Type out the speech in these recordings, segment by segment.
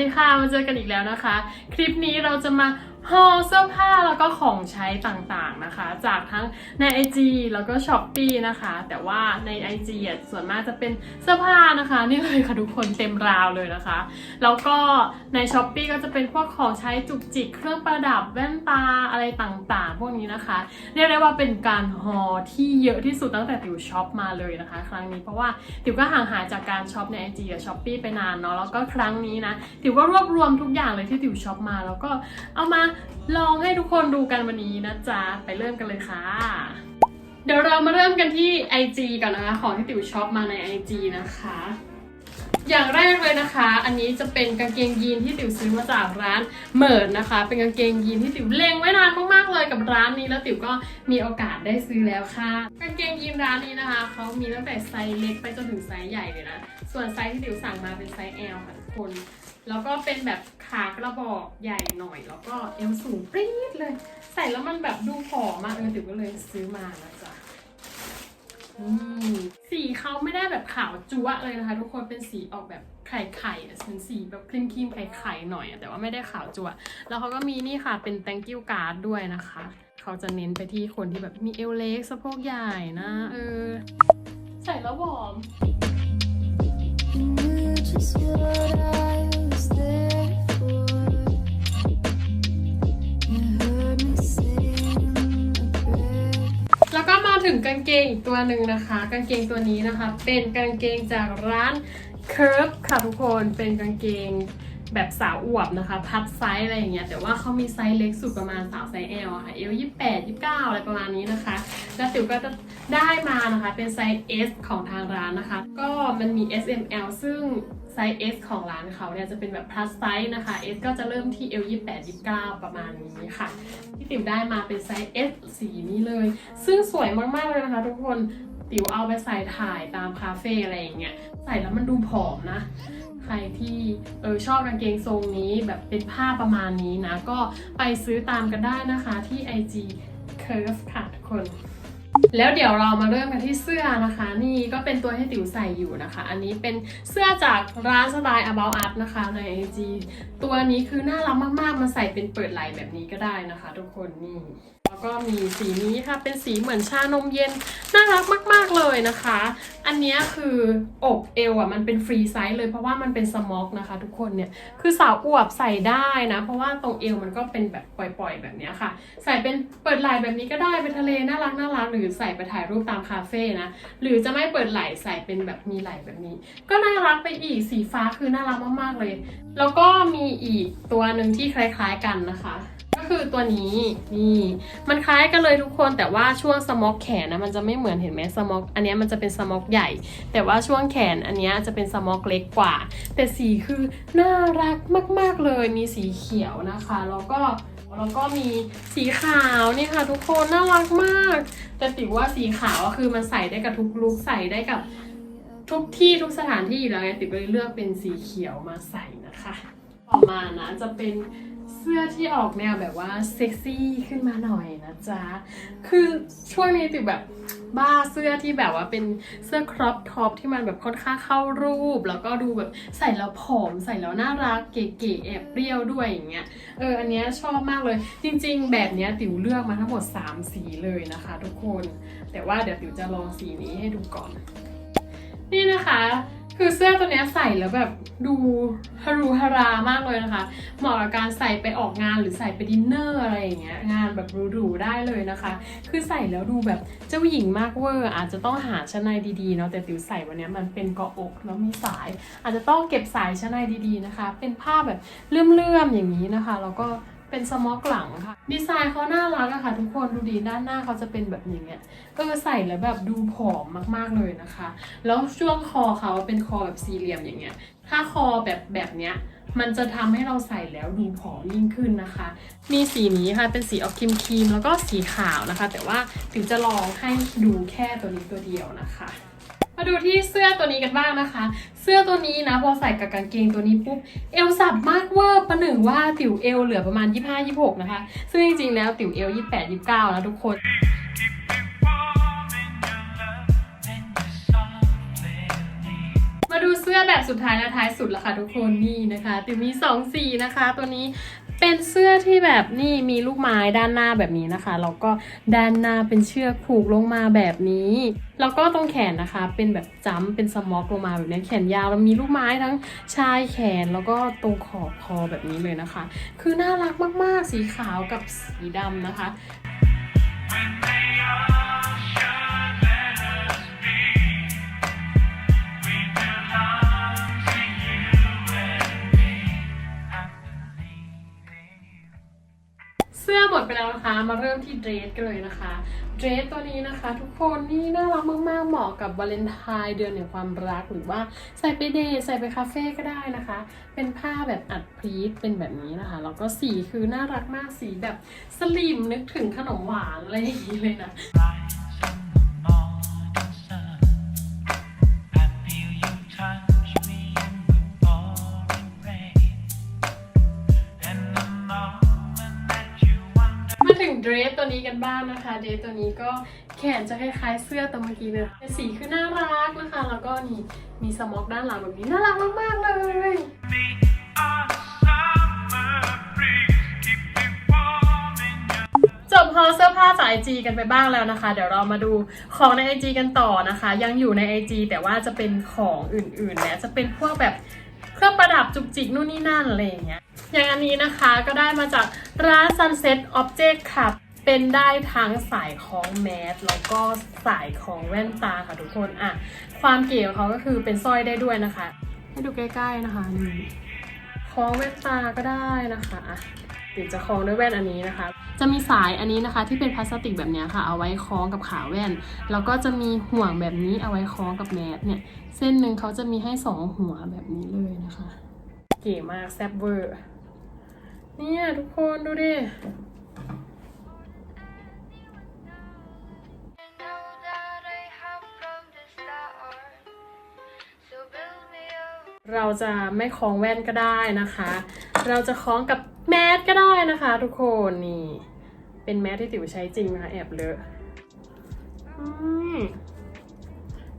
ดีค่ะ มาเจอกันอีกแล้วนะคะ คลิปนี้เราจะมา ฮอลเสื้อผ้าแล้วก็ของใช้ต่างๆนะคะ จากทั้งใน IG แล้วก็ s h อ p e e นะคะ แต่ว่าใน IG อะส่วนมากจะเป็นเสื้อผ้านะคะ นี่เลยค่ะทุกคนเต็มราวเลยนะคะ แล้วก็ใน s h อ p e e ก็จะเป็นพวกของใช้จุกจิกเครื่องประดับแว่นตาอะไรต่างๆ พวกนี้นะคะ เรียกได้ว่าเป็นการฮอลที่เยอะที่สุดตั้งแต่ติวช็อปมาเลยนะคะ ครั้งนี้เพราะว่าติวก็ห่างหายจากการช็อปใน IG กับ s h อ p e e ไปนานเนาะแล้วก็ครั้งนี้นะติวก็รวบรวมทุกอย่างเลยที่ติวช็อปมา แล้วก็เอามาลองให้ทุกคนดูกันวันนี้นะจ๊ะ ไปเริ่มกันเลยค่ะ เดี๋ยวเรามาเริ่มกันที่ IG ก่อนนะคะ ของที่ติ๋วช็อปมาใน IG นะคะ อย่างแรกเลยนะคะ อันนี้จะเป็นกางเกงยีนที่ติ๋วซื้อมาจากร้านเมิร์ดนะคะ เป็นกางเกงยีนที่ติ๋วเล็งไว้นานมากๆเลยกับร้านนี้แล้วติ๋วก็มีโอกาสได้ซื้อแล้วค่ะ กางเกงยีนร้านนี้นะคะเขามีตั้งแต่ไซส์เล็กไปจนถึงไซส์ใหญ่เลยนะ ส่วนไซส์ที่ติ๋วสั่งมาเป็นไซส์ L ค่ะทุกคน แล้วก็เป็นแบบขากระบอกใหญ่หน่อย แล้วก็เอวสูงปรี๊ดเลย ใส่แล้วมันแบบดูผอมมากเออติ๋วก็เลยซื้อมานะจ๊ะ สีเขาไม่ได้แบบขาวจั๊วะเลยนะคะ ทุกคนเป็นสีออกแบบไข่ไข่เป็นสีแบบครีมครีมไข่ไข่หน่อยอะแต่ว่าไม่ได้ขาวจั๊วะแล้วเขาก็มีนี่ค่ะเป็น thank you card ด้วยนะคะ เขาจะเน้นไปที่คนที่แบบมีเอวเล็กสะโพกใหญ่นะเออใส่แล้วผอม just what I was there ถึงกางเกงอีกตัวหนึ่งนะคะ กางเกงตัวนี้นะคะ เป็นกางเกงจากร้าน Curve ค่ะทุกคนเป็นกางเกงแบบสาวอวบนะคะ พับไซส์อะไรอย่างเงี้ยแต่ว่าเขามีไซส์เล็กสุดประมาณสาวไซส์ L อะค่ะ L 28 29อะไรประมาณนี้นะคะ แล้วติ๋วก็จะได้มานะคะเป็นไซส์ S ของทางร้านนะคะ ก็มันมี S M L ซึ่ง ไซส์ S ของร้านเขาเนี่ยจะเป็นแบบ plus size นะคะ S ก็จะเริ่มที่ L 28 29 ประมาณนี้ค่ะ ที่ติ๋วได้มาเป็นไซส์ S สีนี้เลย ซึ่งสวยมากๆเลยนะคะทุกคนติ๋วเอาไปใส่ถ่ายตามคาเฟ่อะไรอย่างเงี้ยใส่แล้วมันดูผอมนะใครที่เออชอบกางเกงทรงนี้แบบเป็นผ้าประมาณนี้นะ ก็ไปซื้อตามกันได้นะคะที่ IG Curve ค่ะทุกคน แล้วเดี๋ยวเรามาเริ่มกันที่เสื้อนะคะ นี่ก็เป็นตัวที่ติ๋วใส่อยู่นะคะ อันนี้เป็นเสื้อจากร้านสไตล์ About Up นะคะใน IG ตัวนี้คือน่ารักมากๆ มาใส่เป็นเปิดไหล่แบบนี้ก็ได้นะคะ ทุกคนนี่ แล้วก็มีสีนี้ค่ะ เป็นสีเหมือนชานมเย็น น่ารักมาก ๆ เลยนะคะ อันนี้คืออกเอวอะมันเป็นฟรีไซส์เลยเพราะว่ามันเป็นสม็อกนะคะ ทุกคนเนี่ย คือสาวอวบใส่ได้นะ เพราะว่าตรงเอวมันก็เป็นแบบปล่อย ๆ แบบนี้ค่ะ ใส่เป็นเปิดไหล่แบบนี้ก็ได้ไปทะเลน่ารักน่ารักหรือใส่ไปถ่ายรูปตามคาเฟ่นะ หรือจะไม่เปิดไหล่ใส่เป็นแบบมีไหล่แบบนี้ ก็น่ารักไปอีกสีฟ้าคือน่ารักมากๆเลย แล้วก็มีอีกตัวหนึ่งที่คล้าย ๆ กันนะคะ คือตัวนี้นี่มันคล้ายกันเลยทุกคนแต่ว่าช่วงสม็อกแขนนะมันจะไม่เหมือนเห็นไหมสม็อกอันนี้มันจะเป็นสม็อกใหญ่ แต่ว่าช่วงแขนอันนี้จะเป็นสม็อกเล็กกว่า แต่สีคือน่ารักมาก ๆเลยมีสีเขียวนะคะแล้วก็แล้วก็มีสีขาวนี่ค่ะ ทุกคนน่ารักมาก แต่ติว่าสีขาวคือมันใส่ได้กับทุกลุคใส่ได้กับทุกที่ทุกสถานที่อยู่แล้วไงติก็เลยเลือกเป็นสีเขียวมาใส่นะคะ ต่อมานะจะเป็น สื้อที่ออกแนวแบบว่าเซ็กซี่ขึ้นมาหน่อยนะจ๊ะ คือช่วงนี้ติแบบบ้าเสื้อที่แบบว่าเป็นเสื้อครอปท็อปที่มันแบบค่อนข้างเข้ารูป แล้วก็ดูแบบใส่แล้วผอมใส่แล้วน่ารักเก๋ๆแอบเปรี้ยวด้วยอย่างเงี้ย เอออันเนี้ยชอบมากเลย จริง ๆ แบบเนี้ยติ๋วเลือกมาทั้งหมด 3 สีเลยนะคะ ทุกคน แต่ว่าเดี๋ยวติ๋วจะลองสีนี้ให้ดูก่อน นี่นะคะ คือเสื้อตัวนี้ใส่แล้วแบบดูฮารุฮารามากเลยนะคะ เหมาะกับการใส่ไปออกงานหรือใส่ไปดินเนอร์อะไรอย่างเงี้ยงานแบบหรูๆได้เลยนะคะ คือใส่แล้วดูแบบเจ้าหญิงมากเวอร์ อาจจะต้องหาชั้นในดีๆเนาะแต่ติ๋วใส่วันนี้มันเป็นเกาะอกแล้วมีสาย อาจจะต้องเก็บสายชั้นในดีๆนะคะ เป็นผ้าแบบเลื่อมๆอย่างนี้นะคะแล้วก็ เป็นสม็อกหลังค่ะ ดีไซน์เขาน่ารักอะค่ะ ทุกคนดูดีด้านหน้าเขาจะเป็นแบบอย่างเงี้ยเออใส่แล้วแบบดูผอมมากๆเลยนะคะ แล้วช่วงคอเขาเป็นคอแบบสี่เหลี่ยมอย่างเงี้ย ถ้าคอแบบแบบเนี้ยมันจะทำให้เราใส่แล้วดูผอมยิ่งขึ้นนะคะ มีสีนี้ค่ะ เป็นสีออกครีมครีมแล้วก็สีขาวนะคะ แต่ว่าถึงจะลองให้ดูแค่ตัวนี้ตัวเดียวนะคะ มาดูที่เสื้อตัวนี้กันบ้างนะคะ เสื้อตัวนี้นะพอใส่กับกางเกงตัวนี้ปุ๊บเอวสับมากเวอร์ประหนึ่งว่าติ๋วเอวเหลือประมาณ 25-26 นะคะ ซึ่งจริงๆแล้วติ๋วเอว 28-29แล้วทุกคนมาดูเสื้อแบบสุดท้ายและท้ายสุดละค่ะทุกคนนี่นะคะติวมีสองสีนะคะ ตัวนี้ เป็นเสื้อที่แบบนี่มีลูกไม้ด้านหน้าแบบนี้นะคะ แล้วก็ด้านหน้าเป็นเชือกผูกลงมาแบบนี้ แล้วก็ตรงแขนนะคะ เป็นแบบจ้ำเป็นสมอกลงมาแบบนี้แขนยาวแล้วมีลูกไม้ทั้งชายแขนแล้วก็ตรงขอบคอแบบนี้เลยนะคะ คือน่ารักมากๆสีขาวกับสีดำนะคะ When they all หมดไปแล้วนะคะ มาเริ่มที่เดรสกันเลยนะคะ เดรสตัวนี้นะคะ ทุกคนนี่น่ารักมากๆ เหมาะกับวาเลนไทน์เดือนแห่งความรักหรือว่าใส่ไปเดทใส่ไปคาเฟ่ก็ได้นะคะ เป็นผ้าแบบอัดพีทเป็นแบบนี้นะคะ แล้วก็สีคือน่ารักมากสีแบบสลิมนึกถึงขนมหวานอะไรอย่างนี้เลยนะ กันบ้างนะคะ เดรสตัวนี้ก็แขนจะคล้ายๆเสื้อตัวเมื่อกี้เลยแต่สีคือน่ารักนะคะ แล้วก็นี่มีสม็อกด้านหลังแบบนี้น่ารักมากๆเลยจบฮอลเสื้อผ้าจากไอจกันไปบ้างแล้วนะคะ เดี๋ยวเรามาดูของใน IG กันต่อนะคะ ยังอยู่ใน IG แต่ว่าจะเป็นของอื่นๆแล้วจะเป็นพวกแบบเครื่องประดับจุกจิกนู่นนี่นั่นอะไรอย่างเงี้ยอย่างอันนี้นะคะก็ได้มาจากร้าน Sunset Object ค่ะ เป็นได้ทั้งสายของแมสแล้วก็สายของแว่นตาค่ะทุกคนอะความเก๋ของเขาก็คือเป็นสร้อยได้ด้วยนะคะ ให้ดูใกล้ ๆนะคะนี่คล้องแว่นตาก็ได้นะคะอะเดี๋ยวจะคล้องด้วยแว่นอันนี้นะคะ จะมีสายอันนี้นะคะ ที่เป็นพลาสติกแบบเนี้ยค่ะ เอาไว้คล้องกับขาแว่น แล้วก็จะมีห่วงแบบนี้เอาไว้คล้องกับแมสเนี่ย เส้นหนึ่งเขาจะมีให้สองหัวแบบนี้เลยนะคะ เก๋มากแซ่บเวอร์ เนี่ยทุกคนดูดิ เราจะไม่คล้องแว่นก็ได้นะคะ เราจะคล้องกับแมสก็ได้นะคะ ทุกคนนี่ เป็นแมสที่ติ๋วใช้จริงนะคะแอบเลอะอืม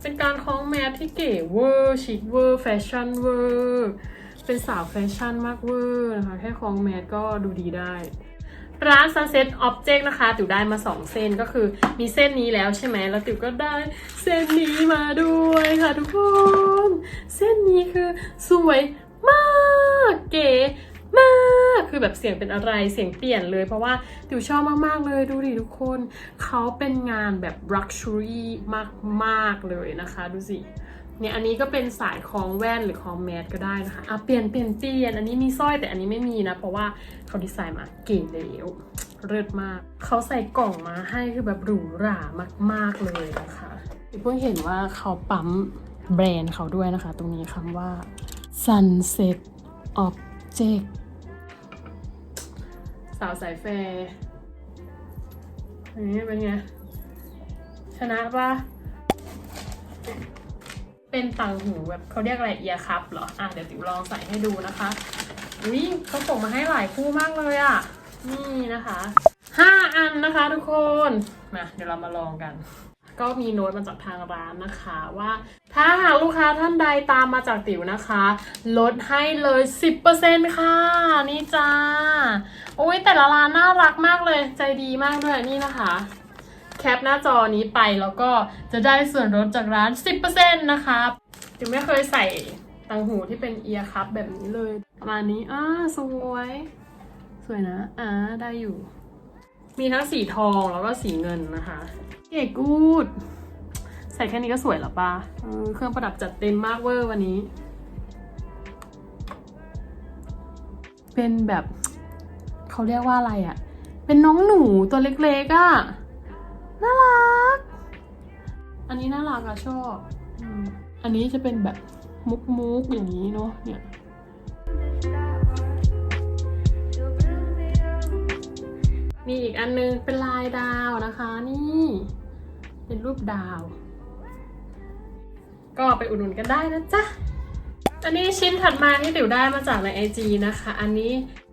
เป็นการคล้องแมสที่เก๋เวอร์ชิคเวอร์แฟชั่นเวอร์เป็นสาวแฟชั่นมากเวอร์นะคะ แค่คล้องแมสก็ดูดีได้ ร้าน Sunset Object นะคะติ๋วได้มา 2 เส้นก็คือมีเส้นนี้แล้วใช่ไหมแล้วติ๋วก็ได้เส้นนี้มาด้วยค่ะทุกคน เส้นนี้คือสวยมากเก๋มากคือแบบเสียงเป็นอะไรเสียงเปลี่ยนเลยเพราะว่าติ๋วชอบมาก ๆ เลยดูดิทุกคน เขาเป็นงานแบบ luxury มาก ๆ เลยนะคะ ดูสิ เนี่ยอันนี้ก็เป็นสายคล้องแว่นหรือคล้องแมสก็ได้นะคะอะเปลี่ยนเปลี่ยนเปลี่ยนอันนี้มีสร้อยแต่อันนี้ไม่มีนะ เพราะว่าเขาดีไซน์มาเก๋แล้วเลิศมาก เขาใส่กล่องมาให้คือแบบหรูหรามาก ๆเลยนะคะเพิ่งเห็นว่าเขาปั๊มแบรนด์เขาด้วยนะคะ ตรงนี้คำว่า Sunset Object สาวสายแฟร์นี่เป็นไง ชนะปะ เป็นต่างหูแบบเขาเรียกอะไรเอียคัพเหรอ อะเดี๋ยวติวลองใส่ให้ดูนะคะ อุ้ยเขาส่งมาให้หลายคู่มากเลยอะ่ะ นี่นะคะห้าอันนะคะทุกคนมาเดี๋ยวเรามาลองกัน ก็มีโน้ตมาจากทางร้านนะคะว่า ถ้าหากลูกค้าท่านใดตามมาจากติ๋วนะคะ ลดให้เลย 10%ค่ะ นี่จ้า โอ้ยแต่ละร้านน่ารักมากเลย ใจดีมากด้วยนี่นะคะ คปหน้าจอนี้ไปแล้วก็จะได้ส่วนลดจากร้าน 10%นะคะถึงไม่เคยใส่ตังหูที่เป็นเอียร์คัพแบบนี้เลย ประมาณนี้อ่าสวย สวยนะอ่าได้อยู่ มีทั้งสีทองแล้วก็สีเงินนะคะเก๋กูด ใส่แค่นี้ก็สวยแล้วปะเออเครื่องประดับจัดเต็มมากเวอร์วันนี้ เป็นแบบ เขาเรียกว่าอะไรอะ่ะ เป็นน้องหนูตัวเล็กๆอะ่ะ น่ารัก อันนี้น่ารักอะชอบอันนี้จะเป็นแบบมุกมุกอย่างนี้เนาะเนี่ยมีอีกอันนึงเป็นลายดาวนะคะนี่ เป็นรูปดาว ก็ไปอุดหนุนกันได้นะจ๊ะ อันนี้ชิ้นถัดมาที่ติ๋วได้มาจากใน IG นะคะ อันนี้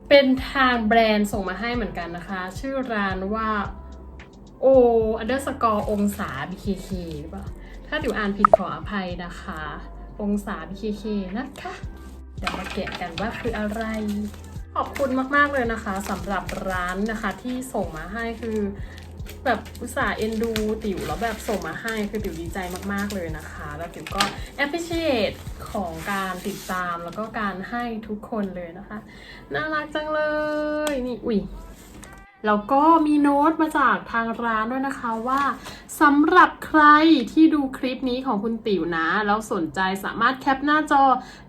เป็นทางแบรนด์ส่งมาให้เหมือนกันนะคะ ชื่อร้านว่า o underscore องศา BKK หรือเปล่า ถ้าติวอ่านผิดขออภัยนะคะ องศา BKK นะคะ เดี๋ยวมาแกะกันว่าคืออะไร ขอบคุณมาก ๆ เลยนะคะสำหรับร้านนะคะที่ส่งมาให้คือแบบอุตส่าห์เอ็นดูติ๋วแล้วแบบส่งมาให้คือติ๋วดีใจมากๆเลยนะคะ แล้วติ๋วก็ appreciate ของการติดตามแล้วก็การให้ทุกคนเลยนะคะ น่ารักจังเลย นี่ อุ้ย แล้วก็มีโน้ตมาจากทางร้านด้วยนะคะว่าสำหรับใครที่ดูคลิปนี้ของคุณติ๋วนะ แล้วสนใจสามารถแคปหน้าจอ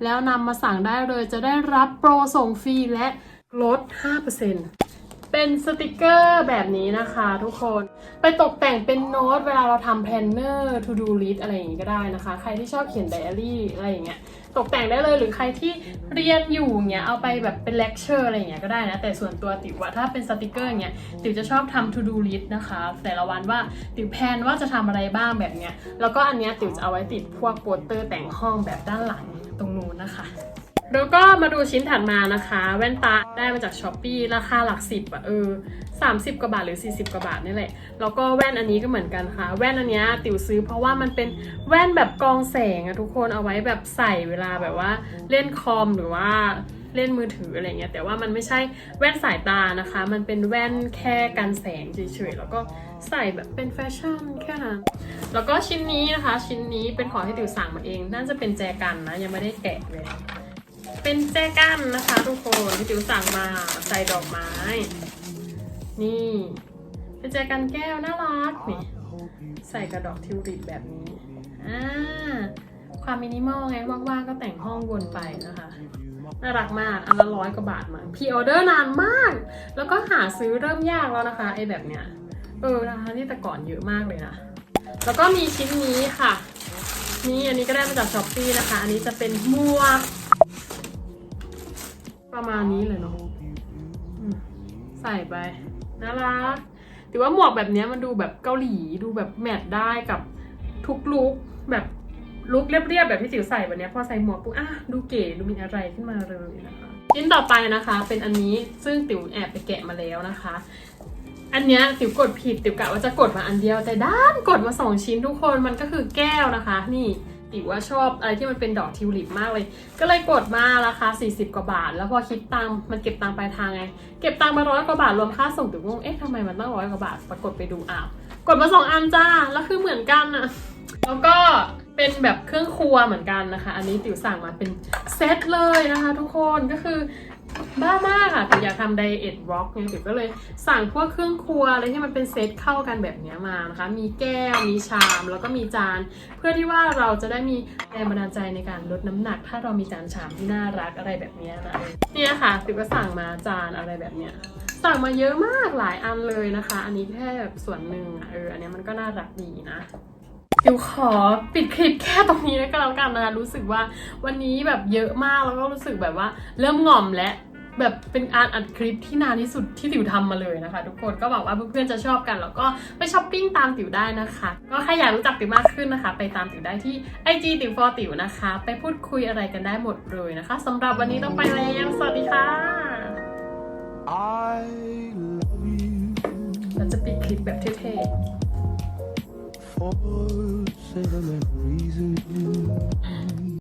แล้วนำมาสั่งได้เลยจะได้รับโปรส่งฟรีและลด 5% เป็นสติกเกอร์แบบนี้นะคะทุกคน ไปตกแต่งเป็นโน้ตเวลาเราทำแพลนเนอร์ to do list อะไรอย่างงี้ก็ได้นะคะ ใครที่ชอบเขียนไดอารี่อะไรอย่างเงี้ยตกแต่งได้เลยหรือใครที่เรียนอยู่เงี้ยเอาไปแบบเป็นเลคเชอร์อะไรอย่างเงี้ยก็ได้นะ แต่ส่วนตัวติ๋วว่าถ้าเป็นสติกเกอร์เงี้ยติ๋วจะชอบทำ to do list นะคะ แต่ละวันว่าติ๋วแพนว่าจะทำอะไรบ้างแบบเนี้ยแล้วก็อันเนี้ยติ๋วจะเอาไว้ติดพวกโปสเตอร์แต่งห้องแบบด้านหลังตรงนู้นนะคะ แล้วก็มาดูชิ้นถัดมานะคะ แว่นตาได้มาจากช้อปปีราคาหลักสิบอะเออ30กว่าบาทหรือ 40 กว่าบาทนี่แหละ แล้วก็แว่นอันนี้ก็เหมือนกันค่ะ แว่นอันนี้ติ๋วซื้อเพราะว่ามันเป็นแว่นแบบกองแสงอะทุกคนเอาไว้แบบใส่เวลาแบบว่าเล่นคอมหรือว่าเล่นมือถืออะไรเงี้ยแต่ว่ามันไม่ใช่แว่นสายตานะคะ มันเป็นแว่นแค่กันแสงเฉยๆแล้วก็ใส่แบบเป็นแฟชั่นแค่นั้นแล้วก็ชิ้นนี้นะคะ ชิ้นนี้เป็นของที่ติ๋วสั่งมาเอง น่าจะเป็นแจกันนะยังไม่ได้แกะเลย เป็นแจกันนะคะทุกคนที่ติ๋วสั่งมาใส่ดอกไม้ นี่ เป็นแจกันแก้วน่ารักนี่ใส่กระดอกทิวลิปแบบนี้อ่าความมินิมอลไงว่างๆก็แต่งห้องวนไปนะคะน่ารักมากอันละร้อยกว่าบาทมาพีออเดอร์นานมาก แล้วก็หาซื้อเริ่มยากแล้วนะคะไอแบบเนี้ยเออนะคะที่แต่ก่อนเยอะมากเลยนะแล้วก็มีชิ้นนี้ค่ะ นี่อันนี้ก็ได้มาจากช้อปปี้นะคะ อันนี้จะเป็นหมว ประมาณนี้เลยเนาะใส่ไปน่ารักถือว่าหมวกแบบนี้มันดูแบบเกาหลีดูแบบแมทได้กับทุกลุคแบบลุคเรียบๆแบบที่จิ๋วใส่แบบนี้พอใส่หมวกปุ๊บอะดูเก๋ดูมีอะไรขึ้นมาเลยนะคะชิ้นต่อไปนะคะเป็นอันนี้ซึ่งติ๋วแอบไปแกะมาแล้วนะคะ อันเนี้ยติ๋วกดผิดติ๋วกะว่าจะกดมาอันเดียว แต่ด้านกดมาสองชิ้นทุกคนมันก็คือแก้วนะคะ นี่ ติว่าชอบอะไรที่มันเป็นดอกทิวลิปมากเลย ก็เลยกดมาราคา 40 กว่าบาท แล้วพอคิดตังมันเก็บตังปลายทางไง เก็บตังมาร้อยกว่าบาทรวมค่าส่งถึงงงเอ๊ะทำไมมันต้องร้อยกว่าบาท ปรากฏไปดูอ้าว กดมาสองอันจ้า แล้วคือเหมือนกันอะแล้วก็เป็นแบบเครื่องครัวเหมือนกันนะคะ อันนี้ติ๋วสั่งมาเป็นเซตเลยนะคะ ทุกคน ก็คือ บ้ามากอะติ๋วอยากทำไดเอทร็อกไงติ๋วก็เลยสั่งพวกเครื่องครัวอะไรที่มันเป็นเซตเข้ากันแบบนี้มานะคะ มีแก้ว มีชาม แล้วก็มีจาน เพื่อที่ว่าเราจะได้มีแรงบันดาลใจในการลดน้ำหนัก ถ้าเรามีจานชามที่น่ารักอะไรแบบนี้นะเนี่ยค่ะติ๋วก็สั่งมาจานอะไรแบบเนี้ยสั่งมาเยอะมากหลายอันเลยนะคะ อันนี้แค่แบบส่วนหนึ่งอะเอออันนี้มันก็น่ารักดีนะ เดี๋ยวขอปิดคลิปแค่ตรงนี้ก็แล้วกันนะคะรู้สึกว่าวันนี้แบบเยอะมากแล้วก็รู้สึกแบบว่า เริ่มหง่อมและแบบเป็นอาร์ตอัดคลิปที่นานที่สุดที่ติ๋วทำมาเลยนะคะ ทุกคนก็หวังว่าเพื่อนๆจะชอบกัน แล้วก็ไปช้อปปิ้งตามติ๋วได้นะคะ ก็ใครอยากรู้จักติ๋วมากขึ้นนะคะ ไปตามติ๋วได้ที่ IG ติ๋ว for ติ๋วนะคะ ไปพูดคุยอะไรกันได้หมดเลยนะคะสำหรับวันนี้ต้องไปแล้วสวัสดีค่ะ I love you เราจะปิดคลิปแบบเท่ๆ for sentimental reasons.